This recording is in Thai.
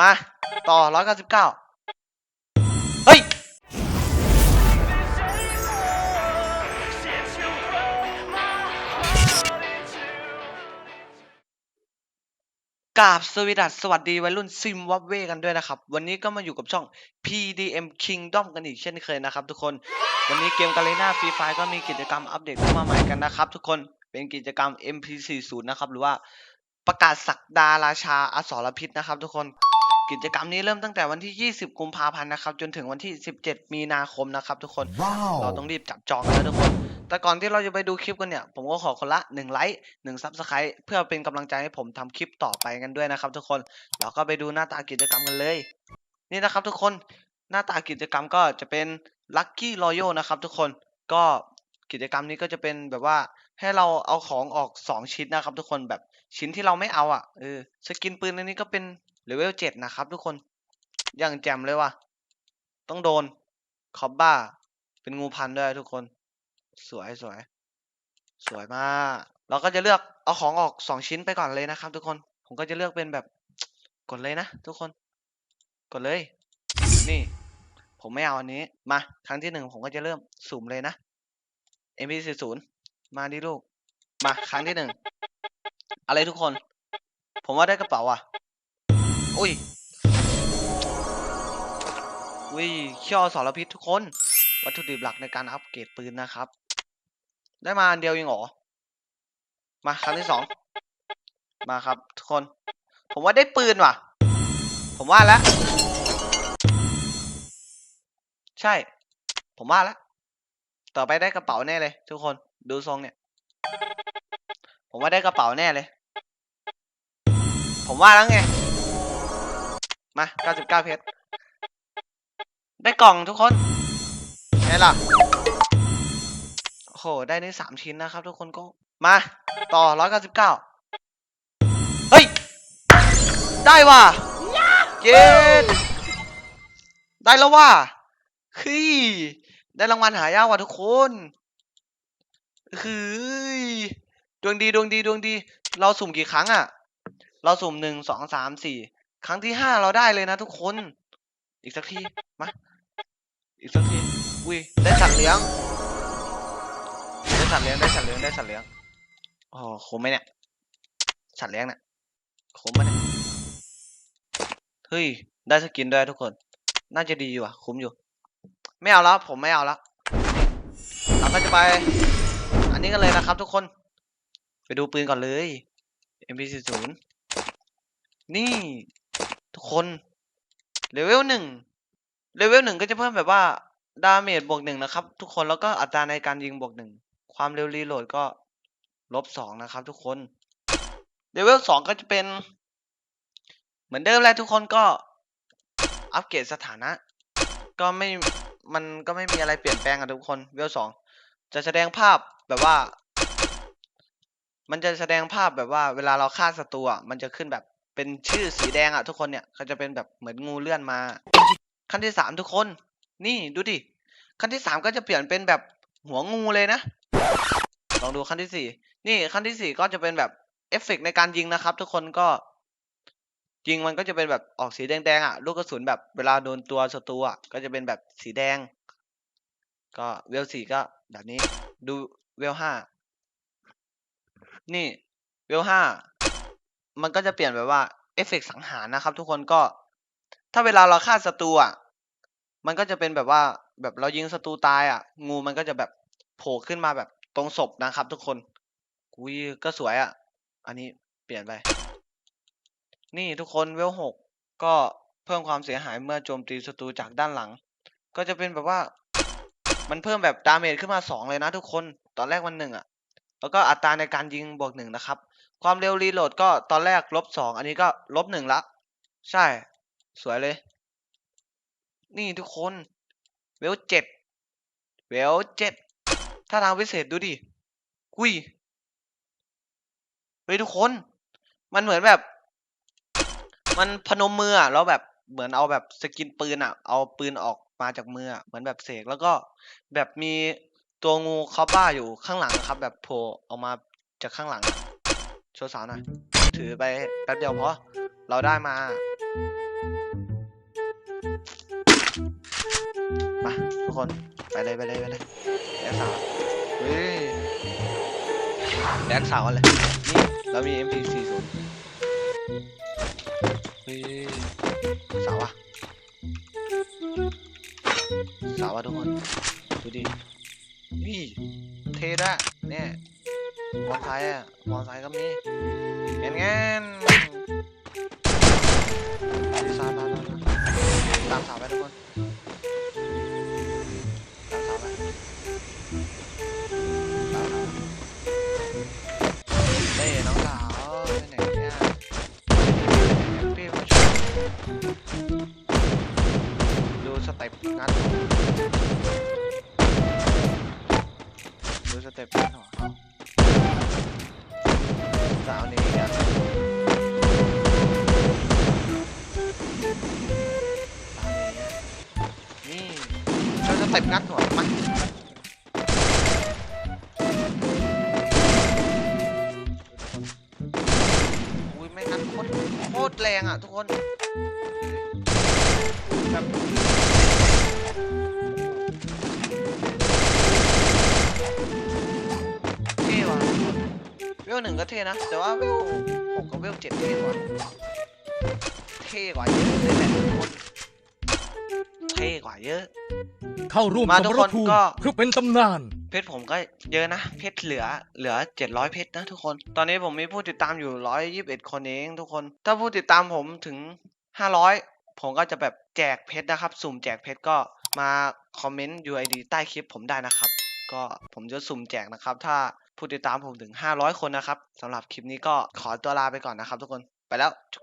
มาต่อร้อยเก้าสิบเก้าเฮ้ย กราบสวีดัสสวัสดีวัยรุ่นซิมวับเวกันด้วยนะครับ วันนี้ก็มาอยู่กับช่อง PDM Kingdom กันอีกเช่นเคยนะครับทุกคน วันนี้เกมกาเลน่าฟรีไฟก็มีกิจกรรมอัปเดตเข้ามาใหม่กันนะครับทุกคนเป็นกิจกรรม MP40 นะครับหรือว่าประกาศศักดาราชาอสรพิษนะครับทุกคน กิจกรรมนี้เริ่มตั้งแต่วันที่ 20 กุมภาพันธ์นะครับ จนถึงวันที่ 17 มีนาคมนะครับทุกคนเราต้องรีบจับจองกันแล้วทุกคน แต่ก่อนที่เราจะไปดูคลิปกันเนี่ย ผมก็ขอคนละ 1 ไลค์1ซับสไครต์เพื่อเป็นกำลังใจให้ผมทำคลิปต่อไปกันด้วยนะครับ ทุกคน เราก็ไปดูหน้าตากิจกรรมกันเลย นี่นะครับทุกคน หน้าตากิจกรรมก็จะเป็น Lucky Royal นะครับทุกคน ก็กิจกรรมนี้ก็จะเป็นแบบว่าให้เราเอาของออก 2 ชิ้นนะครับ ทุกคนแบบชิ้นที่เราไม่เอาอะเออสกินปืนอันนี้ก็เป็น เลเวล7นะครับทุกคนอย่างแจ่มเลยว่ะ ต้องโดนคอบบ้า เป็นงูพันด้วยทุกคน สวยสวย สวยมาก เราก็จะเลือกเอาของออกสองชิ้นไปก่อนเลยนะครับ ทุกคน ผมก็จะเลือกเป็นแบบกดเลยนะทุกคน กดเลย นี่ ผมไม่เอาอันนี้ มาครั้งที่หนึ่งผมก็จะเริ่มสุ่มเลยนะ MP40 มาดิลูก มาครั้งที่หนึ่ง อะไรทุกคน ผมว่าได้กระเป๋าอะ อุ้ยอุ้ยเขี้ยวสารพิษทุกคน วัตถุดิบหลักในการอัปเกรดปืนนะครับ ได้มาอันเดียวเองหรอ มาครั้งที่สอง มาครับทุกคน ผมว่าได้ปืนว่ะ ผมว่าแล้ว ใช่ ผมว่าแล้วต่อไปได้กระเป๋าแน่เลย ทุกคน ดูทรงเนี่ย ผมว่าได้กระเป๋าแน่เลย ผมว่าแล้วไง มา 99 เพชร ได้กล่องทุกคนไงล่ะ โอ้โห ได้ในสามชิ้นนะครับทุกคนก็ มา ต่อ 199 เฮ้ย ได้ว่ะ เย็ดได้แล้วว่ะฮ้ยได้รางวัลหายากว่ะทุกคนเฮ้ยดวงดีดวงดีดวงดี เราสุ่มกี่ครั้งอะเราสุ่มหนึ่งสองสามสี่ ครั้งที่ห้าเราได้เลยนะทุกคน อีกสักที มา อีกสักที อุ้ย ได้สัตว์เลี้ยง ได้สัตว์เลี้ยง ได้สัตว์เลี้ยง ได้สัตว์เลี้ยงอ๋อคุ้มไหมเนี่ย สัตว์เลี้ยงเนี่ยคุ้มไหมเนี่ย เฮ้ย ได้สกินด้วยทุกคน น่าจะดีอยู่อะ คุ้มอยู่ ไม่เอาแล้ว ผมไม่เอาแล้วเราก็จะไป อันนี้กันเลยนะครับทุกคน ไปดูปืนก่อนเลย MP40 นี่ ทุกคนเลเวลหนึ่งเลเวลหนึ่งก็จะเพิ่มแบบว่าดาเมจบวกหนึ่งนะครับ ทุกคนแล้วก็อัตราในการยิงบวกหนึ่งความเร็วรีโหลดก็ลบสองนะครับ ทุกคนเลเวลสองก็จะเป็น เหมือนเดิมแหละทุกคนก็อัปเกรดสถานะ ก็ไม่มันก็ไม่มีอะไรเปลี่ยนแปลงอะทุกคนเลเวลสองจะแสดงภาพแบบว่า มันจะแสดงภาพแบบว่า เวลาเราฆ่าศัตรูมันจะขึ้นแบบ เป็นชื่อสีแดงอะทุกคนเนี่ยเขาจะเป็นแบบเหมือนงูเลื่อนมา ขั้นที่สามทุกคน นี่ดูดิขั้นที่สามก็จะเปลี่ยนเป็นแบบหัวงูเลยนะลองดูขั้นที่สี่นี่ขั้นที่สี่ก็จะเป็นแบบเอฟเฟกต์ในการยิงนะครับ ทุกคนก็ยิงมันก็จะเป็นแบบออกสีแดงๆอะลูกกระสุนแบบเวลาโดนตัวศัตรูอะก็จะเป็นแบบสีแดง ก็เวลสี่ก็แบบนี้ ดูเวลห้านี่เวลห้า มันก็จะเปลี่ยนแบบว่าเอฟเฟกต์สังหารนะครับ ทุกคนก็ ถ้าเวลาเราฆ่าศัตรูอะมันก็จะเป็นแบบว่าแบบเรายิงศัตรูตายอะ งูมันก็จะแบบโผล่ขึ้นมาแบบตรงศพนะครับ ทุกคนกุยก็สวยอะ อันนี้เปลี่ยนไป นี่ทุกคนเวลหกก็เพิ่มความเสียหายเมื่อโจมตีศัตรูจากด้านหลัง ก็จะเป็นแบบว่า มันเพิ่มแบบดาเมจขึ้นมาสองเลยนะทุกคน ตอนแรกมันหนึ่งอะ แล้วก็อัตราในการยิงบวกหนึ่งนะครับ ความเร็วรีโหลดก็ตอนแรกลบสองอันนี้ก็ลบหนึ่งละ ใช่ สวยเลย นี่ทุกคน เวลเจ็ดเวลเจ็ดถ้าทางพิเศษดูดิกุยเฮ้ยทุกคน มันเหมือนแบบ มันพนมมืออะแล้วแบบเหมือนเอาแบบสกินปืนอะเอาปืนออกมาจากมืออะเหมือนแบบเสกแล้วก็แบบมีตัวงูคอบ้าอยู่ข้างหลังครับ แบบโผล่ออกมาจากข้างหลัง โชว์สาวหน่อยถือไปแป๊บเดียวพอเราได้มามาทุกคนไปเลยไปเลยไปเลยแดกสาวเฮ้ยแดกสาวกันเลยนี่เรามี MP40 เฮ้ยสาวอะสาวอะทุกคนดูดินี่เท่ด้วยเนี่ย มอไซค์อะมอไซค์ก็มีเงี้ยเงี้ย ตรโคตรแรงอะทุกคนแบบเท่ว่ะเวลหนึ่งก็เท่นะ แต่ว่าเวลหกกับเวลเจ็ดเท่กว่าเท่กว่าเยอะเลยแหละทุกคนเท่กว่าเยอะ เข้าร่วมมาสทุมกรคนภูมิก็เพื่อเป็นตำนานเพ ชรผมก็เยอะนะ เพชรเหลือเหลือเจ็ดร้อยเพชรนะทุกคน ตอนนี้ผมมีผู้ติดตามอยู่ร้อยยี่สิบเอ็ดคนเองทุกคน ถ้าผู้ติดตามผมถึงห้าร้อยผมก็จะแบบแจกเพชรนะครับ สุ่มแจกเพชรก็มาคอมเมนต์ UID ใต้คลิปผมได้นะครับ ก็ผมจะสุ่มแจกนะครับ ถ้าผู้ติดตามผมถึง 500 คนนะครับสำหรับคลิปนี้ก็ขอตัวลาไปก่อนนะครับ ทุกคน ไปแล้วจุ๊ก